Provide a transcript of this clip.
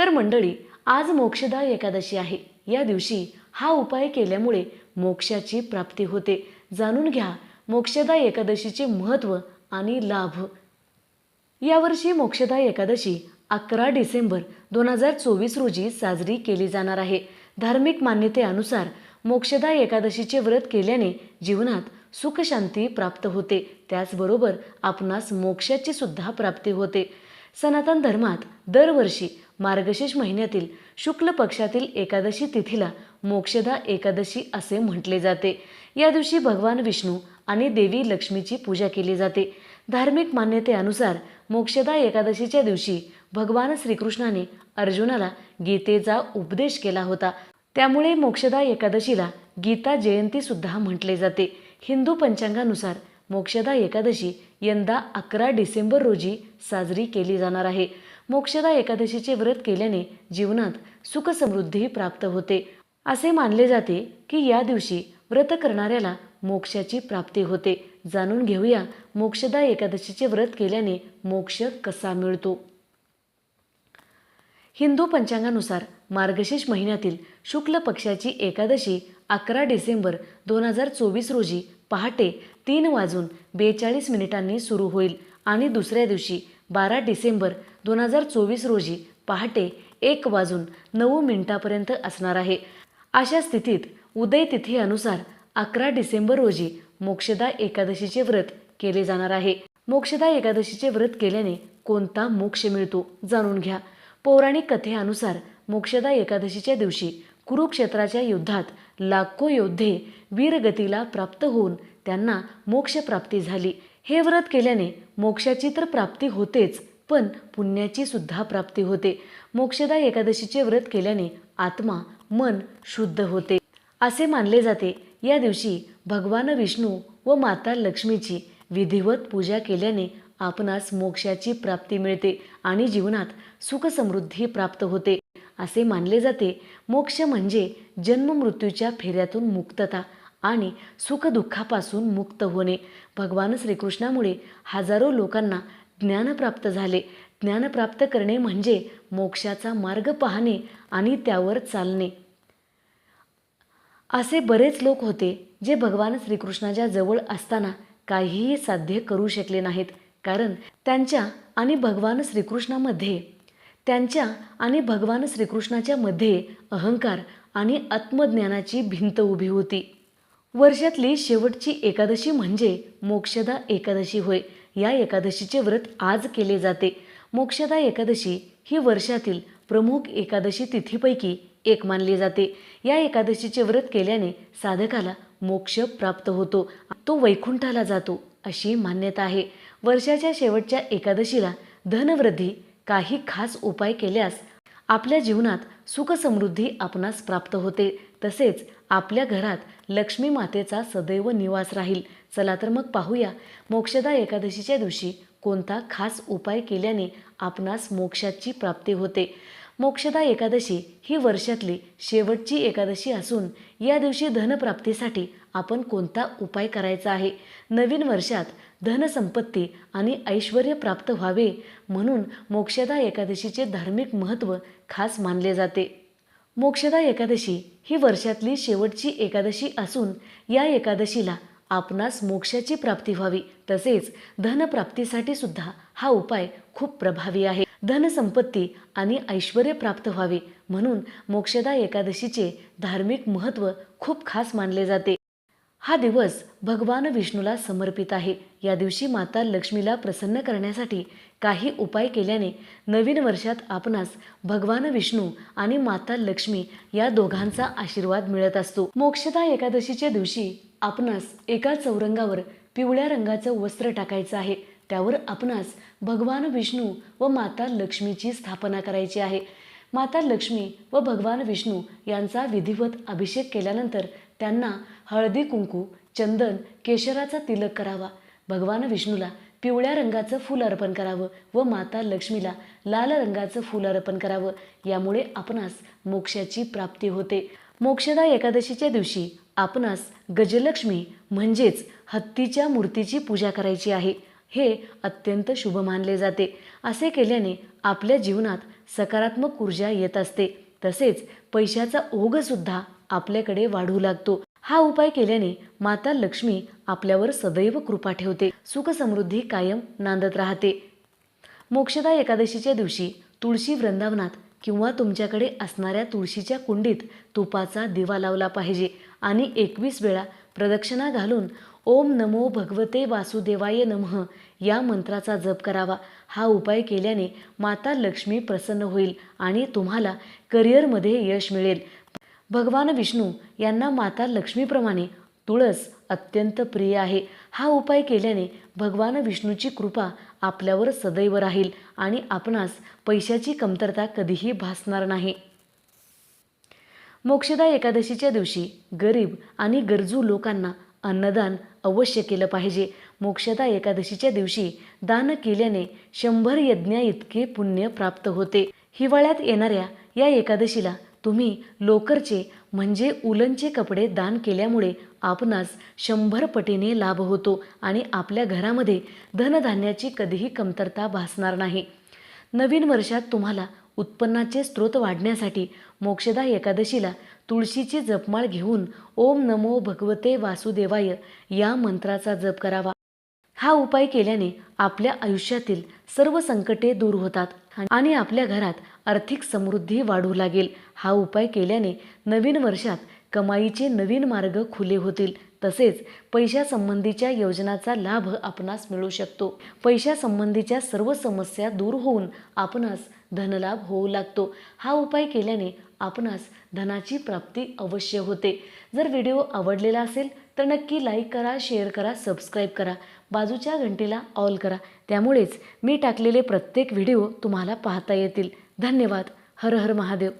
तर मंडळी आज मोक्षदा एकादशी आहे. या दिवशी हा उपाय केल्यामुळे मोक्षाची प्राप्ती होते. जाणून घ्या मोक्षदा एकादशीचे महत्त्व आणि लाभ. यावर्षी मोक्षदा एकादशी अकरा डिसेंबर दोन हजार चोवीस रोजी साजरी केली जाणार आहे. धार्मिक मान्यतेनुसार मोक्षदा एकादशीचे व्रत केल्याने जीवनात सुखशांती प्राप्त होते. त्याचबरोबर आपणास मोक्षाची सुद्धा प्राप्ती होते. सनातन धर्मात दरवर्षी मार्गशीर्ष महिन्यातील शुक्ल पक्षातील एकादशी तिथीला मोक्षदा एकादशी असे म्हटले जाते. या दिवशी भगवान विष्णू आणि देवी लक्ष्मीची पूजा केली जाते. धार्मिक मान्यतेनुसार मोक्षदा एकादशीच्या दिवशी भगवान श्रीकृष्णाने अर्जुनाला गीतेचा उपदेश केला होता. त्यामुळे मोक्षदा एकादशीला गीता जयंती सुद्धा म्हटले जाते. हिंदू पंचांगानुसार मोक्षदा एकादशी यंदा अकरा डिसेंबर रोजी साजरी केली जाणार आहे. मोक्षदा एकादशीचे व्रत केल्याने जीवनात सुखसमृद्धी प्राप्त होते. असे मानले जाते की या दिवशी व्रत करणाऱ्याला मोक्षाची प्राप्ती होते. जाणून घेऊया मोक्षदा एकादशीचे व्रत केल्याने मोक्ष कसा मिळतो. हिंदू पंचांगानुसार मार्गशीर्ष महिन्यातील शुक्ल पक्षाची एकादशी अकरा डिसेंबर दोन हजार चोवीस रोजी पहाटे तीन वाजून बेचाळीस मिनिटांनी सुरू होईल आणि दुसऱ्या दिवशी बारा डिसेंबर दोन हजार चोवीस रोजी पहाटे एक वाजून नऊ मिनिटापर्यंत असणार आहे. अशा स्थितीत उदय तिथीनुसार अकरा डिसेंबर रोजी मोक्षदा एकादशीचे व्रत केले जाणार आहे. मोक्षदा एकादशीचे व्रत केल्याने कोणता मोक्ष मिळतो जाणून घ्या. पौराणिक कथेनुसार मोक्षदा एकादशीच्या दिवशी कुरुक्षेत्राच्या युद्धात लाखो योद्धे वीरगतीला प्राप्त होऊन त्यांना मोक्षप्राप्ती झाली. हे व्रत केल्याने मोक्षाची तर प्राप्ती होतेच पण पुण्याची सुद्धा प्राप्ती होते. मोक्षदा एकादशीचे व्रत केल्याने आत्मा मन शुद्ध होते. असे मानले जाते. या दिवशी भगवान विष्णू व माता लक्ष्मीची विधिवत पूजा केल्याने आपणास मोक्षाची प्राप्ती मिळते आणि जीवनात सुखसमृद्धी प्राप्त होते. असे मानले जाते. मोक्ष म्हणजे जन्म मृत्यूच्या फेऱ्यातून मुक्तता आणि सुखदुःखापासून मुक्त होणे. भगवान श्रीकृष्णामुळे हजारो लोकांना ज्ञान प्राप्त झाले. ज्ञान प्राप्त करणे म्हणजे मोक्षाचा मार्ग पाहणे आणि त्यावर चालणे. असे बरेच लोक होते जे भगवान श्रीकृष्णाच्या जवळ असताना काहीही साध्य करू शकले नाहीत. कारण त्यांच्या आणि भगवान श्रीकृष्णामध्ये त्यांच्या आणि भगवान श्रीकृष्णाच्या मध्ये अहंकार आणि आत्मज्ञानाची भिंत उभी होती. वर्षातली शेवटची एकादशी म्हणजे मोक्षदा एकादशी होय. या एकादशीचे व्रत आज केले जाते. मोक्षदा एकादशी ही वर्षातील प्रमुख एकादशी तिथीपैकी एक मानली जाते. या एकादशीचे व्रत केल्याने साधकाला मोक्ष प्राप्त होतो. तो वैकुंठाला जातो अशी मान्यता आहे. वर्षाच्या शेवटच्या एकादशीला धनवृद्धी काही खास उपाय केल्यास आपल्या जीवनात सुख समृद्धी आपणास प्राप्त होते. तसेच आपल्या घरात लक्ष्मी मातेचा सदैव निवास राहील. चला तर मग पाहूया मोक्षदा एकादशीच्या दिवशी कोणता खास उपाय केल्याने आपणास मोक्षाची प्राप्ती होते. मोक्षदा एकादशी ही वर्षातली शेवटची एकादशी असून या दिवशी धनप्राप्तीसाठी आपण कोणता उपाय करायचा आहे? नवीन वर्षात धनसंपत्ती आणि ऐश्वर प्राप्त व्हावे म्हणून मोक्षदा एकादशीचे धार्मिक महत्त्व खास मानले जाते. मोक्षदा एकादशी ही वर्षातली शेवटची एकादशी असून या एकादशीला आपणास मोक्षाची प्राप्ती व्हावी तसेच धनप्राप्तीसाठी सुद्धा हा उपाय खूप प्रभावी आहे. धनसंपत्ती आणि ऐश्वर प्राप्त व्हावे म्हणून मोक्षदा एकादशीचे धार्मिक महत्त्व खूप खास मानले जाते. हा दिवस भगवान विष्णूला समर्पित आहे. या दिवशी माता लक्ष्मीला प्रसन्न करण्यासाठी काही उपाय केल्याने नवीन वर्षात आपणास भगवान विष्णू आणि माता लक्ष्मी या दोघांचा आशीर्वाद मिळत असतो. मोक्षदा एकादशीच्या दिवशी आपणास एका चौरंगावर पिवळ्या रंगाचं वस्त्र टाकायचं आहे. त्यावर आपणास भगवान विष्णू व माता लक्ष्मीची स्थापना करायची आहे. माता लक्ष्मी व भगवान विष्णू यांचा विधिवत अभिषेक केल्यानंतर त्यांना हळदी कुंकू चंदन केशराचा तिलक करावा. भगवान विष्णूला पिवळ्या रंगाचं फूल अर्पण करावं व माता लक्ष्मीला लाल रंगाचं फूल अर्पण करावं यामुळे आपणास मोक्षाची प्राप्ती होते. मोक्षदा एकादशीच्या दिवशी आपणास गजलक्ष्मी म्हणजेच हत्तीच्या मूर्तीची पूजा करायची आहे. हे अत्यंत शुभ मानले जाते. असे केल्याने आपल्या जीवनात सकारात्मक ऊर्जा येत असते. तसेच पैशाचा ओघसुद्धा आपल्याकडे वाढू लागतो. हा उपाय केल्याने माता लक्ष्मी आपल्यावर सदैव कृपा ठेवते. सुखसमृद्धी कायम नांदत राहते. मोक्षदा एकादशीच्या दिवशी तुळशी वृंदावनात किंवा तुमच्याकडे असणाऱ्या तुळशीच्या कुंडीत तुपाचा दिवा लावला पाहिजे. आणि एकवीस वेळा प्रदक्षिणा घालून ओम नमो भगवते वासुदेवाय नमः या मंत्राचा जप करावा. हा उपाय केल्याने माता लक्ष्मी प्रसन्न होईल आणि तुम्हाला करिअरमध्ये यश मिळेल. भगवान विष्णू यांना माता लक्ष्मीप्रमाणे तुळस अत्यंत प्रिय आहे. हा उपाय केल्याने भगवान विष्णूची कृपा आपल्यावर सदैव राहील आणि आपणास पैशाची कमतरता कधीही भासणार नाही. मोक्षदा एकादशीच्या दिवशी गरीब आणि गरजू लोकांना अन्नदान अवश्य केलं पाहिजे. मोक्षदा एकादशीच्या दिवशी दान केल्याने शंभर यज्ञा इतके पुण्य प्राप्त होते. हिवाळ्यात येणाऱ्या या एकादशीला तुम्ही लोकरचे म्हणजे उलनचे कपडे दान केल्यामुळे आपणास शंभर पटीने लाभ होतो आणि आपल्या घरामध्ये धनधान्याची कधीही कमतरता भासणार नाही. नवीन वर्षात तुम्हाला उत्पन्नाचे स्रोत वाढण्यासाठी मोक्षदा एकादशीला तुळशीची जपमाळ घेऊन ओम नमो भगवते वासुदेवाय या मंत्राचा जप करावा. हा उपाय केल्याने आपल्या आयुष्यातील सर्व संकटे दूर होतात आणि आपल्या घरात आर्थिक समृद्धी वाढू लागेल. हा उपाय केल्याने नवीन वर्षात कमाईचे नवीन मार्ग खुले होतील. तसेच पैशासंबंधीच्या योजनाचा लाभ आपणास मिळू शकतो. पैशासंबंधीच्या सर्व समस्या दूर होऊन आपणास धनलाभ होऊ लागतो. हा उपाय केल्याने आपणास धनाची प्राप्ती अवश्य होते. जर व्हिडिओ आवडलेला असेल तर नक्की लाईक करा शेअर करा सबस्क्राईब करा. बाजूच्या घंटीला ऑल करा. त्यामुळेच मी टाकलेले प्रत्येक व्हिडिओ तुम्हाला पाहता येतील. धन्यवाद. हर हर महादेव.